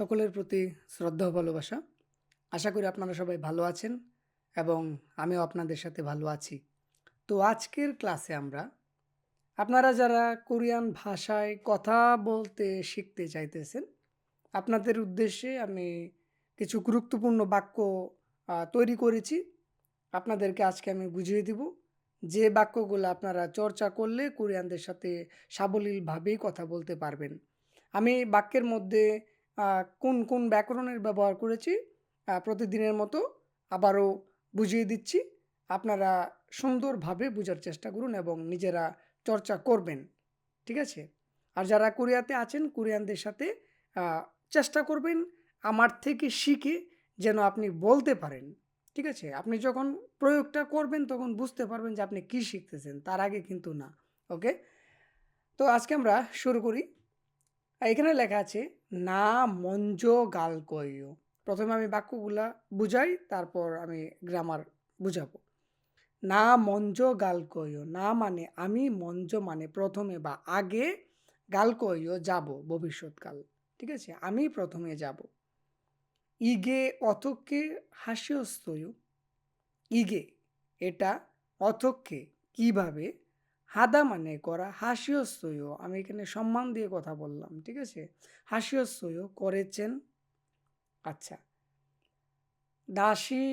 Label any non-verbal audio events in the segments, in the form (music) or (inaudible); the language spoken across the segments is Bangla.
সকলের প্রতি শ্রদ্ধা ভালোবাসা। আশা করি আপনারা সবাই ভালো আছেন এবং আমিও আপনাদের সাথে ভালো আছি। তো আজকের ক্লাসে আমরা আপনারা যারা কোরিয়ান ভাষায় কথা বলতে শিখতে চাইতেছেন, আপনাদের উদ্দেশ্যে আমি কিছু গুরুত্বপূর্ণ বাক্য তৈরি করেছি। আপনাদেরকে আজকে আমি বুঝিয়ে দিব। যে বাক্যগুলো আপনারা চর্চা করলে কোরিয়ানদের সাথে সাবলীলভাবেই কথা বলতে পারবেন। আমি বাক্যের মধ্যে কোন কোন ব্যাকরণের ব্যবহার করেছি প্রতিদিনের মতো আবারও বুঝিয়ে দিচ্ছি। আপনারা সুন্দরভাবে বোঝার চেষ্টা করুন এবং নিজেরা চর্চা করবেন, ঠিক আছে? আর যারা কোরিয়াতে আছেন, কোরিয়ানদের সাথে চেষ্টা করবেন আমার থেকে শিখে যেন আপনি বলতে পারেন, ঠিক আছে? আপনি যখন প্রয়োগটা করবেন, তখন বুঝতে পারবেন যে আপনি কী শিখতেছেন, তার আগে কিন্তু না, ওকে? তো আজকে আমরা শুরু করি। এখানে লেখা আছে না মঞ্জ গাল কইও প্রথমে আমি বাক্যগুলা বুঝাই, তারপর আমি গ্রামার বুঝাবো। না মঞ্জ গাল কইও না মানে আমি মঞ্জ মানে প্রথমে বা আগে, গাল কইও যাব ভবিষ্যৎকাল। ঠিক আছে? আমি প্রথমে যাব। ইগে অথকে হাস্যস্তয় ইগে, এটা অথকে কীভাবে হাদা মানে করা হাস্যস্তয় আমি এখানে সম্মান দিয়ে কথা বললাম, ঠিক আছে? হাস্যস্তয় করেছেন। আচ্ছা। দাসী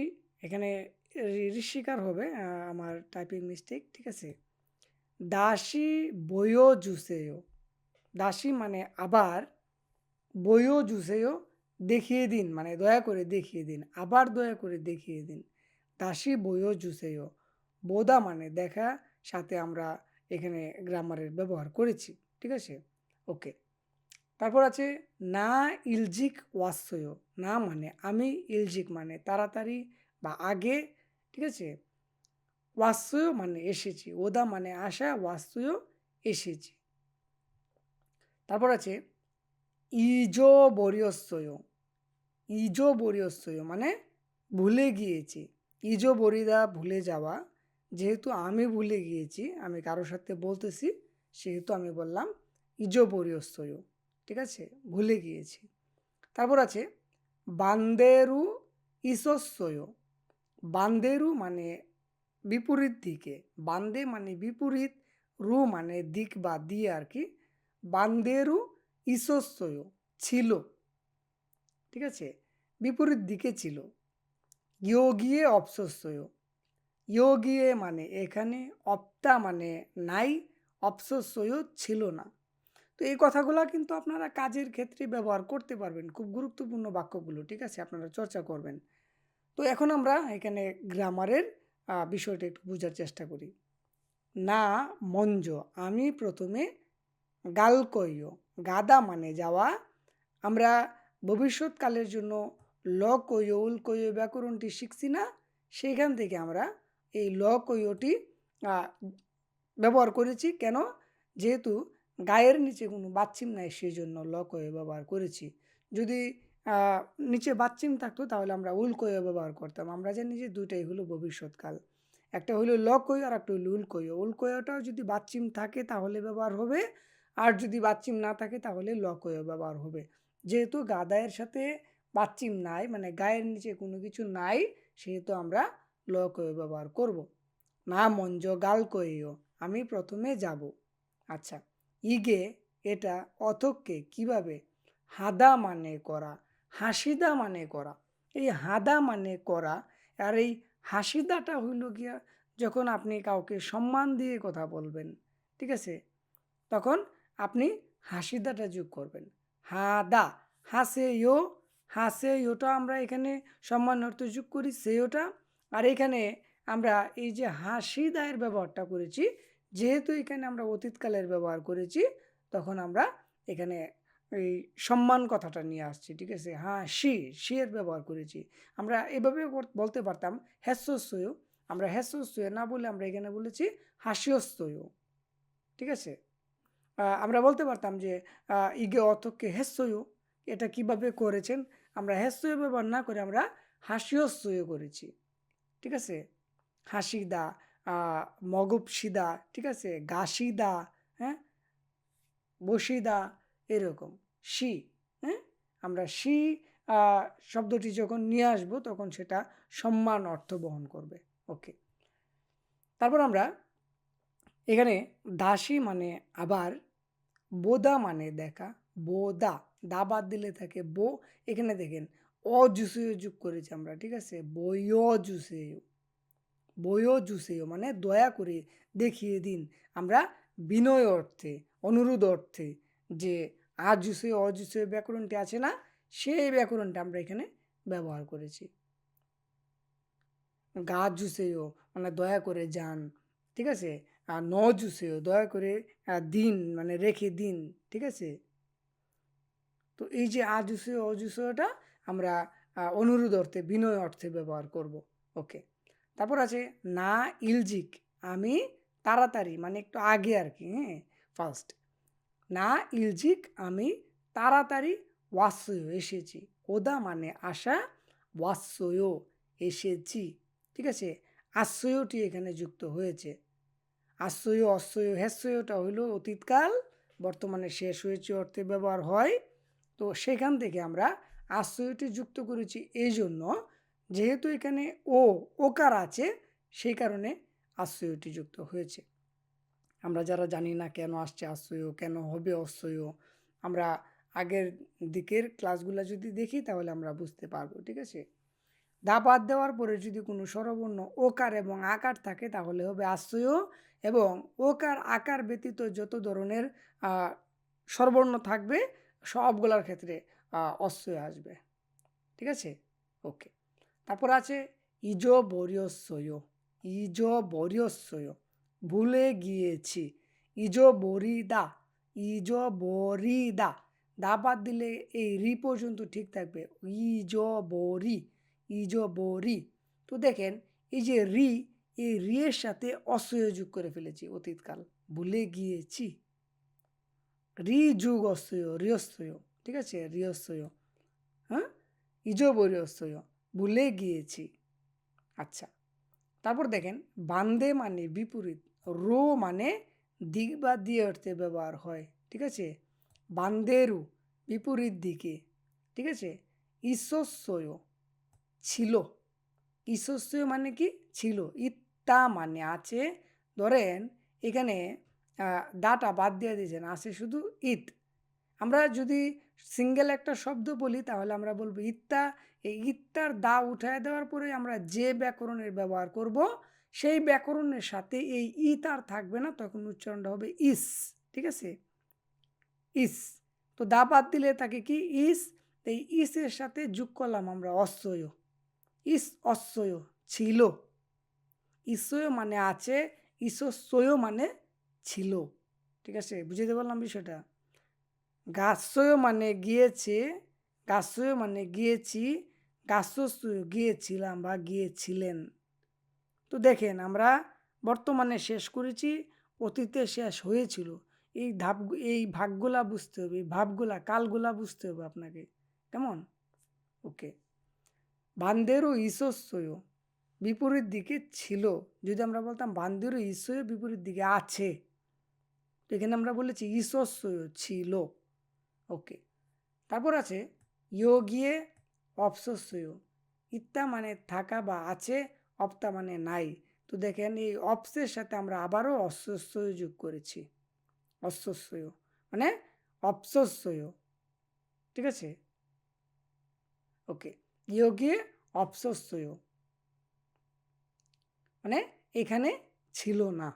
এখানে ঋষিকার হবে আমার টাইপিং মিস্টেক ঠিক আছে? দাসী বয়ো জুসেয় দাসী মানে আবার বইও জুসেও দেখিয়ে দিন মানে দয়া করে দেখিয়ে দিন, আবার দয়া করে দেখিয়ে দিন। দাসী বইও জুসেও বোদা মানে দেখা সাথে আমরা এখানে গ্রামারের ব্যবহার করেছি, ঠিক আছে? ওকে তারপর আছে, না ইলজিক ওয়াস্যয় না মানে আমি ইলজিক মানে তাড়াতাড়ি বা আগে, ঠিক আছে? ওয়াস্যয় মানে এসেছি। ওদা মানে আসা ওয়াস্যয় এসেছি। তারপর আছে ইজো বরিয়স্যয় ইজো বরিয়স্যয় মানে ভুলে গিয়েছি। ইজো বরিদা ভুলে যাওয়া যেহেতু আমি ভুলে গিয়েছি, আমি কারোর সাথে বলতেছি, সেহেতু আমি বললাম ইজো বরিয়স্যয় ঠিক আছে? ভুলে গিয়েছি। তারপর আছে, বান্দেরু ইসস্যয় বান্দেরু মানে বিপরীত দিকে বান্দে মানে বিপরীত রু মানে দিক বা দিয়ে আর কি, বান্দেরু ইসস্যয় ছিল ঠিক আছে? বিপরীত দিকে ছিল। ইয় গিয়ে অপসস্যয় ইয় গিয়ে মানে এখানে অপ্তা মানে নাই, অপসস্যয় ছিল না। তো এই কথাগুলো কিন্তু আপনারা কাজের ক্ষেত্রে ব্যবহার করতে পারবেন, খুব গুরুত্বপূর্ণ বাক্যগুলো, ঠিক আছে? আপনারা চর্চা করবেন। তো এখন আমরা এখানে গ্রামারের বিষয়টা একটু বোঝার চেষ্টা করি। না মঞ্জ, আমি প্রথমে গাল কইও গাদা মানে যাওয়া। আমরা ভবিষ্যৎকালের জন্য ল কইও উল কইও ব্যাকরণটি শিখছি না, সেইখান থেকে আমরা এই ল আহ, ব্যবহার করেছি। কেন? যেহেতু গায়ের নিচে কোনো বাচ্চিম নাই সেই জন্য ল কইও ব্যবহার করেছি। যদি নিচে বাচ্চিম থাকতো তাহলে আমরা উল কইও ব্যবহার করতাম। আমরা জানি যে দুইটাই হলো ভবিষ্যৎকাল। একটা হলো ল কইও আর একটা হলো উল কইও উল কইওটাও যদি বাচ্চিম থাকে তাহলে ব্যবহার হবে। আর যদি বাচ্চিম না থাকে তাহলে ল কইও ব্যবহার হবে। যেহেতু গাদায়ের সাথে বাচ্চিম নাই মানে গায়ের নিচে কোনো কিছু নাই সেহেতু আমরা ল ব্যবহার করব। না মঞ্জ গাল কইও আমি প্রথমে যাব। আচ্ছা ইগে এটা অথককে কীভাবে? হাদা মানে করা, হাসিদা মানে করা। এই হাদা মানে করা, আর এই হাসিদাটা হইল গিয়া যখন আপনি কাউকে সম্মান দিয়ে কথা বলবেন, ঠিক আছে? তখন আপনি হাসিদাটা যোগ করবেন। হাদা হাসে ইয়ো হাসে ইয়োটা আমরা এখানে সম্মান অর্থ যোগ করি সেওটা আর এখানে আমরা এই যে হাসি দায়ের ব্যবহারটা করেছি, যেহেতু এখানে আমরা অতীতকালের ব্যবহার করেছি, তখন আমরা এখানে এই সম্মান কথাটা নিয়ে আসছি, ঠিক আছে? হ্যাঁ শি শি এর ব্যবহার করেছি। আমরা এভাবে বলতে পারতাম হ্যাস্যস্বয় আমরা হ্যাস্যস্বয় না বলে আমরা এখানে বলেছি হাস্যস্বয় ঠিক আছে? আমরা বলতে পারতাম যে ইগে অথকে হেস্যয়, এটা কীভাবে করেছেন? আমরা হেস্যয় ব্যবহার না করে আমরা হাস্যস্বয় করেছি। ঠিক আছে? হাসিদা মগবসিদা ঠিক আছে? গাসিদা হ্যাঁ? বসিদা এরকম। শি হ্যাঁ? আমরা সি শব্দটি যখন নিয়ে আসব, তখন সেটা সম্মান অর্থ বহন করবে। ওকে। তারপর আমরা এখানে দাসী মানে আবার, বোদা মানে দেখা। বোদা, দা বাদ দিলে থাকে বো। এখানে দেখেন অজুসেয় যোগ করেছি আমরা, ঠিক আছে? বয়জুসেয় বয়জুসেয় মানে দয়া করে দেখিয়ে দিন আমরা বিনয় অর্থে, অনুরোধ অর্থে যে আজুসেয় অজুসেয় ব্যাকরণটি আছে না, সেই ব্যাকরণটা আমরা এখানে ব্যবহার করেছি। গা জুসেও মানে দয়া করে যান, ঠিক আছে? আর ন জুসেও দয়া করে দিন মানে রেখে দিন, ঠিক আছে? তো এই যে আজুসেও অজুসেওটা আমরা অনুরোধ অর্থে, বিনয় অর্থে ব্যবহার করব। ওকে তারপর আছে, না ইলজিক, আমি তাড়াতাড়ি মানে একটু আগে আর কি হ্যাঁ ফার্স্ট না ইলজিক, আমি তাড়াতাড়ি ওয়াসয় এসেছি। ওদা মানে আশা ওয়াসয় এসেছি। ঠিক আছে? আশ্রয়টি এখানে যুক্ত হয়েছে। আশ্রয়, অশ্রয় হ্যাশ্রয়টা হইল অতীতকাল, বর্তমানে শেষ হয়েছে অর্থে ব্যবহার হয়। তো সেখান থেকে আমরা আশ্রয়টি যুক্ত করেছি। এই জন্য যেহেতু এখানে ও, ওকার আছে, সেই কারণে আশ্রয়টি যুক্ত হয়েছে। আমরা যারা জানি না কেন আসছে আশ্রয় কেন হবে অশ্রয় আমরা আগের দিকের ক্লাসগুলো যদি দেখি তাহলে আমরা বুঝতে পারব, ঠিক আছে? দা বাদ দেওয়ার পরে যদি কোনো স্বরবর্ণ ওকার এবং আকার থাকে তাহলে হবে আশ্রয় এবং ওকার, আকার ব্যতীত যত ধরনের স্বরবর্ণ থাকবে সবগুলোর ক্ষেত্রে অশ্রয় আসবে। ঠিক আছে? ওকে তারপর আছে ইজ বরিয়স্বয় ইজ বরিয়স্বয় ভুলে গিয়েছি। ইজ বরিদা ইজ বরিদা দা দা বাদ দিলে এই রি পর্যন্ত ঠিক থাকবে। ইজ বরি ইজ বরি তো দেখেন, এই যে রি, এই রিয়ের সাথে অসয় যোগ করে ফেলেছি অতীতকাল। ভুলে গিয়েছি। রি যুগ অসয় রিয়স্বয় ঠিক আছে? রিয়স্বয় হ্যাঁ? ইজব বরিয়স্বয় ভুলে গিয়েছি। আচ্ছা। তারপর দেখেন, বান্দে মানে বিপরীত। রো মানে দিক বা দিয়ে অর্থে ব্যবহার হয়। ঠিক আছে? বান্দেরু, বিপরীত দিকে। ঠিক আছে? ঈশ্বস্বয় ছিল। ঈশ্বস্বয় মানে কি? ছিল। ইত্তা মানে আছে। ধরেন, এখানে দাটা বাদ দিয়ে দিয়েছেন। আছে শুধু ইত। আমরা যদি সিঙ্গেল একটা শব্দ বলি, তাহলে আমরা বলব, ইত্তা। এই ইত্তার দা উঠায় দেওয়ার পরে আমরা যে ব্যাকরণের ব্যবহার করব, সেই ব্যাকরণের সাথে এই ইত আর থাকবে না, তখন উচ্চারণটা হবে ইস, ঠিক আছে? ইস। তো দা বাদ দিলে তাকে কি? ইস। এই ইসের সাথে যোগ করলাম আমরা অশ্বয় ইস অশ্বয় ছিল। ঈশ্বয় মানে আছে ঈশ্বয় মানে ছিল। ঠিক আছে? বুঝতে পারলাম বিষয়টা? গাছয় মানে গিয়েছে গাছয় মানে গিয়েছি গাছস্বয় গিয়েছিলাম বা গিয়েছিলেন। তো দেখেন আমরা বর্তমানে শেষ করেছি, অতীতে শেষ হয়েছিল। এই ধাপ, এই ভাগগুলা বুঝতে হবে, এই ভাবগুলা, কালগুলা বুঝতে হবে আপনাকে। কেমন? ওকে। বান্দেরও ঈশ্বস্বয় বিপরীত দিকে ছিল। যদি আমরা বলতাম বান্দেরও ঈশ্বর বিপরীত দিকে আছে এখানে আমরা বলেছি ঈশ্বস্বয় ছিল। ওকে। তারপর আছে ইয় গিয়ে অপসস্বয় ইত্তা মানে থাকা বা আছে, অপ্তা মানে নাই। তো দেখেন এই অপসের সাথে আমরা আবারও অস্বস্বয় যোগ করেছি। অস্বস্বয় মানে অপসস্বয় ঠিক আছে? ওকে ইয়োগে অপসস্বয় মানে এখানে ছিল না।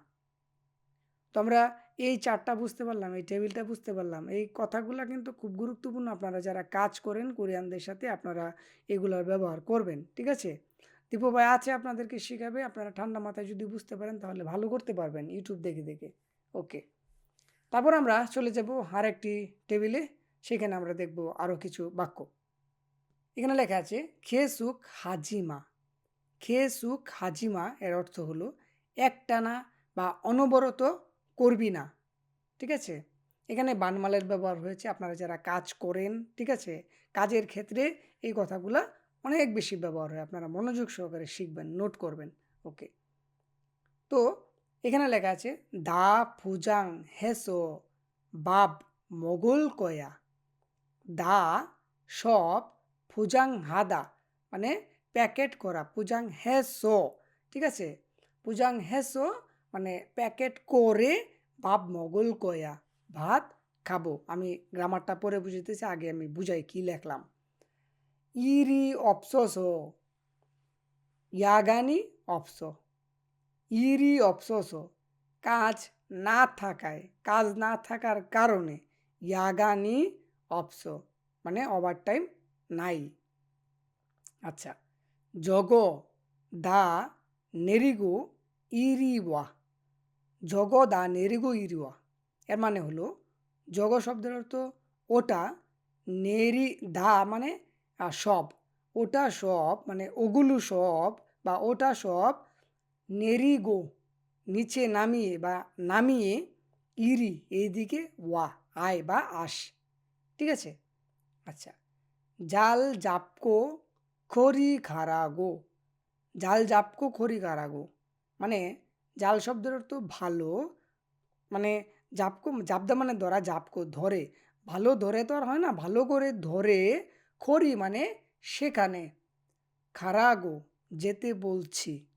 তো আমরা এই চারটা বুঝতে পারলাম, এই টেবিলটা বুঝতে পারলাম। এই কথাগুলো কিন্তু খুব গুরুত্বপূর্ণ আপনারা যারা কাজ করেন কোরিয়ানদের সাথে আপনারা এগুলোর ব্যবহার করবেন, ঠিক আছে? দীপু ভাই আছে আপনাদেরকে শেখাবে, আপনারা ঠান্ডা মাথায় যদি বুঝতে পারেন তাহলে ভালো করতে পারবেন ইউটিউব দেখে দেখে। ওকে। তারপর আমরা চলে যাব আর একটি টেবিলে, সেখানে আমরা দেখব আরও কিছু বাক্য। এখানে লেখা আছে খেসুক হাজিমা। খেসুক হাজিমা এর অর্থ হলো একটানা বা অনবরত করবি না, ঠিক আছে? এখানে বানমালের ব্যবহার হয়েছে, আপনারা যারা কাজ করেন, ঠিক আছে? কাজের ক্ষেত্রে এই কথাগুলো অনেক বেশি ব্যবহার হয়, আপনারা মনোযোগ সহকারে শিখবেন নোট করবেন ওকে তো এখানে লেখা আছে, দা ফুজাং হেসো, বাব মোগল কয়া। দা সব ফুজাং হাদা মানে প্যাকেট করা পুজাং হেসো, ঠিক আছে? পুজাং হেসো মানে প্যাকেট করে বাপ মগল কয়া ভাত খাব। আমি গ্রামারটা পরে বুঝতেছি আগে আমি বুঝাই কি লেখলাম। ইরি অপসোস ইয়াগানি অপস ইরি অপসোস কাজ না থাকায়, কাজ না থাকার কারণে ইয়াগানি অপস মানে ওভার টাইম নাই। আচ্ছা জগ দা নেরিগো ইরিওয়া জগ দা নেরিগো ইরিওয়া। এর মানে হলো, জগ শব্দের অর্থ ওটা, নেরি দা মানে সব। ওটা সব মানে ওগুলো সব বা ওটা সব নেরিগো, নিচে নামিয়ে বা নামিয়ে ইরি, এইদিকে ওয়া, আয় বা আস। ঠিক আছে? আচ্ছা। জাল জাপকো খড়ি খারাগো। জাল জাপকো খড়ি খারাগো। মানে জাল শব্দের অর্থ ভালো। মানে জাপকো, জাপদা মানে ধরা, জাপকো ধরে। ভালো ধরে তো আর হয় না, ভালো করে ধরে, খড়ি মানে সেখানে। খারাগো, যেতে বলছি।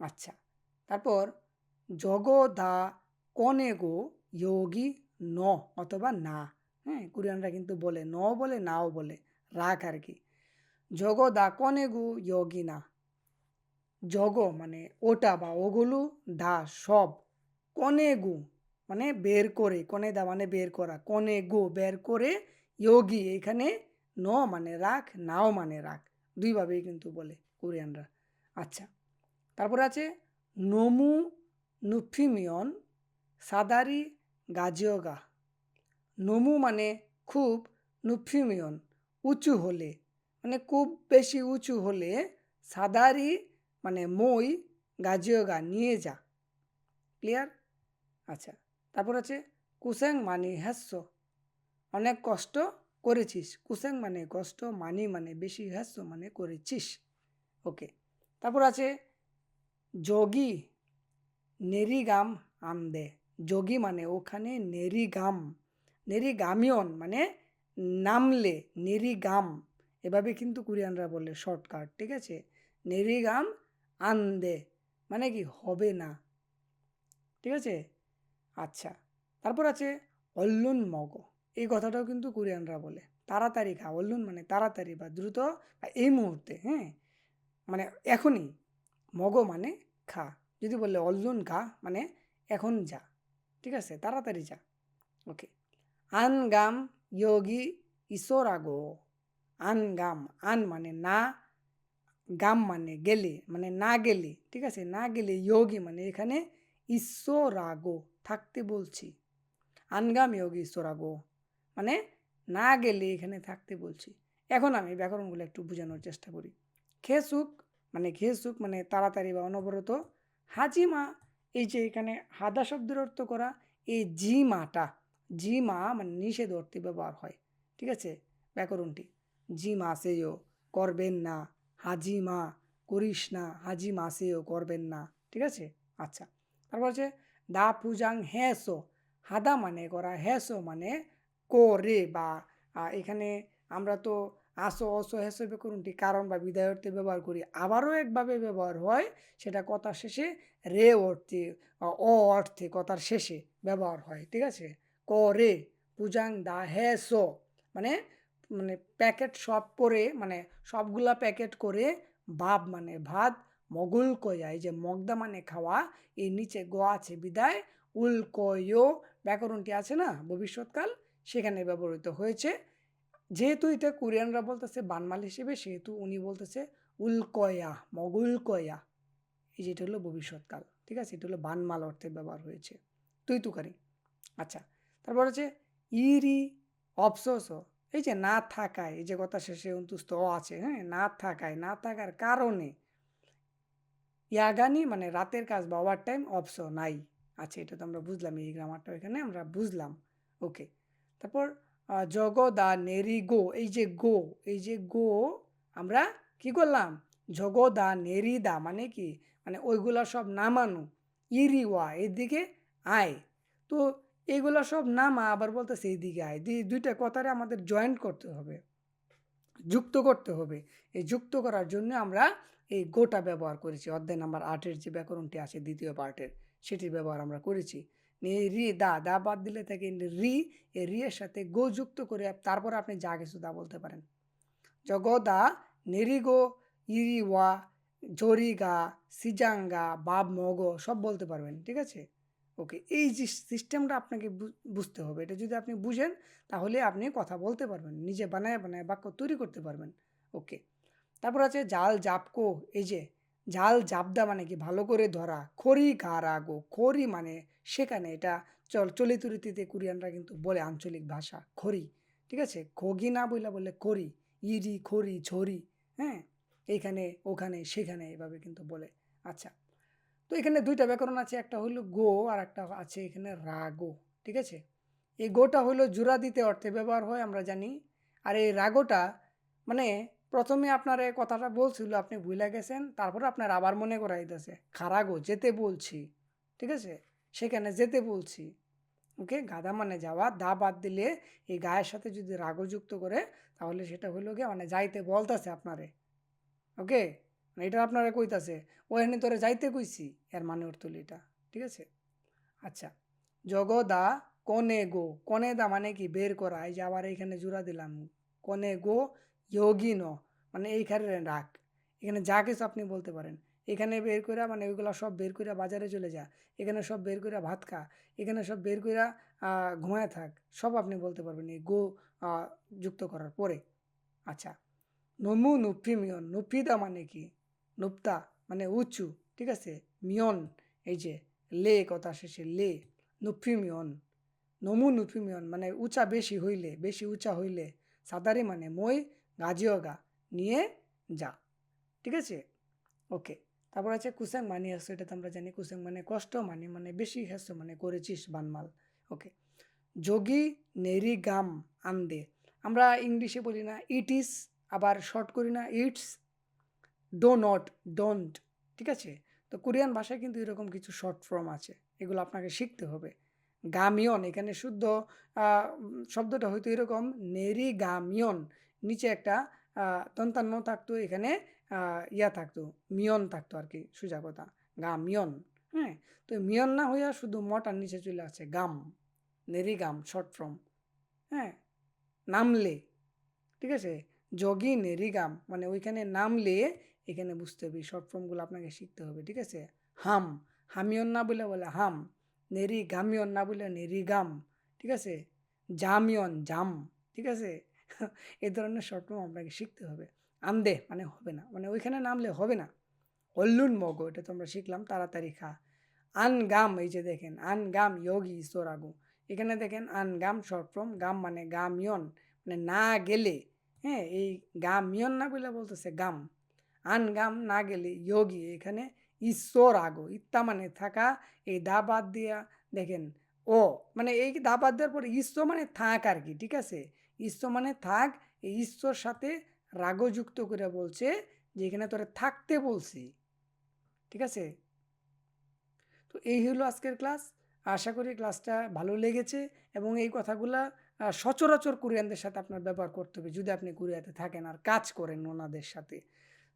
আচ্ছা তারপর জগদা কনেগো যোগী ন অথবা না। হ্যাঁ কোরিয়ানরা কিন্তু বলে, ন বলে, নাও বলে রাখ আর কি। জগদা কনেগু যোগী না। জগ মানে ওটা বা ওগুলো, দা, সব। কনেগু মানে বের করে, কনে দা মানে বের করা। কনে গো বের করে যোগী এখানে ন মানে রাখ, নাও মানে রাখ। দুইভাবেই কিন্তু বলে কোরিয়ানরা। আচ্ছা তারপর আছে নমু নুফিমিয়ন সাদারি গাজিওগা নমু মানে খুব, নুফিমিয়ন উঁচু হলে মানে খুব বেশি উঁচু হলে সাদারি মানে মই গাজিওগা নিয়ে যা। ক্লিয়ার? আচ্ছা তারপর আছে কুসেং মানে হাস্য অনেক কষ্ট করেছিস। কুসেং মানে কষ্ট, মানি মানে বেশি হাস্য মানে করেছিস। ওকে, তারপর আছে যোগী, নেরিগাম আমদে। যোগী মানে ওখানে নেরিগাম। নেরিগামিয়ন মানে নামলে, নেরিগাম। এভাবে কিন্তু কোরিয়ানরা বলে শর্টকাট, ঠিক আছে? নেরিগাম আন্দে মানে কি হবে না। ঠিক আছে? আচ্ছা তারপর আছে অল্লুন মগ। এই কথাটাও কিন্তু কোরিয়ানরা বলে। তাড়াতাড়ি খা, অল্লুন মানে তাড়াতাড়ি বা দ্রুত বা এই মুহূর্তে হ্যাঁ? মানে এখনই। মগ মানে খা। যদি বললে অল্লুন খা মানে এখন যা। ঠিক আছে? তাড়াতাড়ি যা। ওকে। আনগাম যোগী ঈশ্বরাগো আনগাম, আন মানে না গাম মানে গেলে মানে না গেলে, ঠিক আছে? না গেলে যোগী মানে এখানে ঈশ্বরাগো, থাকতে বলছি। আনগাম যোগী ঈশ্বরাগো মানে না গেলে এখানে থাকতে বলছি। এখন আমি ব্যাকরণগুলো একটু বোঝানোর চেষ্টা করি। খেসুক মানে খেসুক মানে তাড়াতাড়ি বা অনবরত হাজিমা, এই যে এখানে হাদা শব্দের অর্থ করা, এই জি মাটা জি মা মানে নিষেধ অর্থে ব্যবহার হয়, ঠিক আছে? ব্যাকরণটি জি মাসেও করবেন না হাজি মা করিস না হাজি মাসেও করবেন না। ঠিক আছে? আচ্ছা। তারপর হচ্ছে, দা পূজাং হ্যাসো হাদা মানে করা হ্যাসো মানে করে বা এখানে আমরা তো আসো, অসো, হেসো ব্যাকরণটি কারণ বা বিদায় অর্থে ব্যবহার করি। আবারও একভাবে ব্যবহার হয়, সেটা কথার শেষে রে অর্থে অ অর্থে কথার শেষে ব্যবহার হয়। ঠিক আছে? করে, পূজাং দা হেসো। মানে মানে প্যাকেট সব করে মানে সবগুলা প্যাকেট করে ভাব মানে ভাত, মগুল কয়া এই যে মগদা মানে খাওয়া এই নিচে গ আছে বিদায়, উল কয়ো, ব্যাকরণটি আছে না, ভবিষ্যৎকাল, সেখানে ব্যবহৃত হয়েছে। যেহেতু এটা কোরিয়ানরা বলতেছে, বানমাল হিসেবে, সেহেতু উনি বলতেছে উলকয়া মগুল কয়া। এই যেটা হলো ভবিষ্যৎকাল, ঠিক আছে? এটা হলো বানমাল অর্থে ব্যবহার হয়েছে। তুই তুকারি আচ্ছা তারপর হচ্ছে ইরি অপসোস এই যে না থাকায়, এই যে কথা শেষে অন্তুস্ত আছে হ্যাঁ? না থাকায়, না থাকার কারণে ইয়াগানি মানে রাতের কাজ বা ওভার টাইম অপস নাই। আচ্ছা এটা তো আমরা বুঝলাম, এই গ্রামারটা এখানে আমরা বুঝলাম। ওকে তারপর জগদা নেরি, গো, এই যে গো, এই যে গো, আমরা কি করলাম? জগদা নেরিদা মানে কি? মানে ওইগুলা সব নামানো ইরিওয়া এদিকে আয়। তো এইগুলা সব নামা আবার বলতেছে এইদিকে আয়। দুই দুইটা কথারে আমাদের জয়েন্ট করতে হবে, যুক্ত করতে হবে। এই যুক্ত করার জন্য আমরা এই গোটা ব্যবহার করেছি। অধ্যায় নাম্বার আটের যে ব্যাকরণটি আছে, দ্বিতীয় পার্টের, সেটির ব্যবহার আমরা করেছি। নিয়ে রি, দা দা বাদ দিলে থাকে রি, এই রি এর সাথে গো যুক্ত করে তারপর আপনি যা কিছু দা বলতে পারেন। জগদা নেরিগো ইরিওয়া জরিগা সিজাঙ্গা বাব মগ সব বলতে পারবেন, ঠিক আছে? ওকে, এই যে সিস্টেমটা আপনাকে বুঝতে হবে, এটা যদি আপনি বুঝেন, তাহলে আপনি কথা বলতে পারবেন, নিজে বানায় বানায় বাক্য তৈরি করতে পারবেন, ওকে। তারপর আছে জাল জাপকো, এই যে জাল জাপদা মানে কি? ভালো করে ধরা, খড়ি গারাগো খড়ি মানে সেখানে এটা চল, চলিত রীতিতে কোরিয়ানরা কিন্তু বলে আঞ্চলিক ভাষা, খড়ি, ঠিক আছে? খগি না বইলা বললে খড়ি, ইরি, খড়ি ঝরি হ্যাঁ? এইখানে, ওখানে, সেখানে এভাবে কিন্তু বলে আচ্ছা। তো এখানে দুইটা ব্যাকরণ আছে, একটা হলো গো আর একটা আছে এখানে রাগো, ঠিক আছে? এই গোটা হলো জোড়া দিতে অর্থে ব্যবহার হয়, আমরা জানি। আর এই রাগোটা মানে প্রথমে আপনার এই কথাটা বলছিল, আপনি ভুলে গেছেন, তারপর আপনার আবার মনে করাই দিতেছে খারাগো যেতে বলছি, ঠিক আছে? সেখানে যেতে বলছি, ওকে? গাদা মানে যাওয়া, দা বাদ দিলে এই গায়ের সাথে যদি রাগও যুক্ত করে, তাহলে সেটা হইল গিয়ে মানে যাইতে বলতাছে আপনারে, ওকে? মানে এটা আপনারা কইতাছে ওখানে তোরে যাইতে কইছি। এর মানে অর্থ এটা, ঠিক আছে? আচ্ছা জগদা কনে গো, কনে দা মানে কি বের করা? এই যে আবার এইখানে জোড়া দিলাম, কনে গো ইয়োগিন মানে এইখানে রাখ এখানে যা কিছু আপনি বলতে পারেন। এখানে বের করে মানে ওইগুলো সব বের করে বাজারে চলে যা। এখানে সব বের করে ভাত খা। এখানে সব বের করে ঘুমায় থাক। সব আপনি বলতে পারবেন এই গো যুক্ত করার পরে। আচ্ছা নমু নুফি মিয়ন নুফিদা মানে কি? নুপ্তা মানে উঁচু, ঠিক আছে? মিয়ন, এই যে, লে কথা শেষে, লে নুফি মিয়ন নমু নুফি মিয়ন মানে উঁচা বেশি হইলে, বেশি উঁচা হইলে, সাদারি মানে মই গাজিওগা নিয়ে যা, ঠিক আছে? ওকে, তারপর আছে কুসাং মানি আছে এটা তো আমরা জানি কুসাং মানে কষ্ট, মানি মানে বেশি হেসো মানে করেছিস বানমাল, ওকে। যোগী নেরি গাম আন্দে, আমরা ইংলিশে বলি না, ইট ইস, আবার শর্ট করি না, ইটস ডো নট ডোন্ট ঠিক আছে? তো কোরিয়ান ভাষায় কিন্তু এরকম কিছু শর্ট ফর্ম আছে এগুলো আপনাকে শিখতে হবে। গামিয়ন এখানে শুদ্ধ শব্দটা হয়তো এরকম নেরি গামিয়ন নিচে একটা আহ, দন্তান্ন থাকতো এখানে ইয়া থাকতো মিয়ন থাকতো আর কি সোজা কথা গামিয়ন হ্যাঁ? তো মিয়ন না হইয়া শুধু মটার নিচে চলে আসছে গাম নেরি গাম শর্ট ফর্ম হ্যাঁ? নামলে ঠিক আছে? যোগী নেরিগাম মানে ওইখানে নামলে এখানে বুঝতে হবে শর্ট ফর্মগুলো আপনাকে শিখতে হবে, ঠিক আছে? হাম, হামিয়ন না বলে বলে হাম, নেরি গামিয়ন না বলে নেরি গাম, ঠিক আছে? জামিয়ন, জাম, ঠিক আছে? (laughs) এ ধরনের শর্ট ফর্ম আপনাকে শিখতে হবে। আমদে মানে হবে না মানে ওইখানে নামলে হবে না। অল্লুন মগো, এটা তো আমরা শিখলাম, তাড়াতাড়ি খা। আন গাম এই যে দেখেন আন গাম যোগী ঈশ্বর আগু এখানে দেখেন আন গাম শর্ট ফর্ম গাম মানে গামিয়ন মানে না গেলে হ্যাঁ এই গামিয়ন না বলে বলতেছে গাম। আন গাম না গেলে যোগী এখানে ঈশ্বর আগো, ইত্তা মানে থাকা, এই দা বাদ দিয়া দেখেন, ও মানে এই দা বাদ দেওয়ার পরে ঈশ্বর মানে থাক আর কি, ঠিক আছে? ঈশ্বর মানে থাক, এই ঈশ্বর সাথে রাগও যুক্ত করে বলছে যে এখানে তোরা থাকতে বলছি, ঠিক আছে? তো এই হলো আজকের ক্লাস, আশা করি ক্লাসটা ভালো লেগেছে এবং এই কথাগুলা সচরাচর কোরিয়ানদের সাথে আপনার ব্যবহার করতে হবে, যদি আপনি কোরিয়াতে থাকেন আর কাজ করেন ওনাদের সাথে।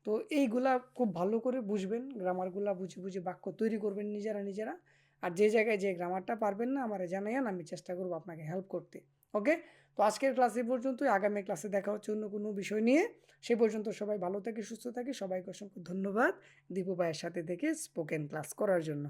তো এইগুলা খুব ভালো করে বুঝবেন গ্রামারগুলা বুঝে বুঝে বাক্য তৈরি করবেন নিজেরা নিজেরা। আর যে জায়গায় যে গ্রামারটা পারবেন না, আমার জানাইন আমি চেষ্টা করব আপনাকে হেল্প করতে ওকে তো আজকের ক্লাসে এই পর্যন্তই, আগামী ক্লাসে দেখা হচ্ছে অন্য কোনো বিষয় নিয়ে। সে পর্যন্ত সবাই ভালো থাকে, সুস্থ থাকে, সবাইকে অসংখ্য ধন্যবাদ। দীপু ভাইয়ের সাথে থেকে স্পোকেন ক্লাস করার জন্য।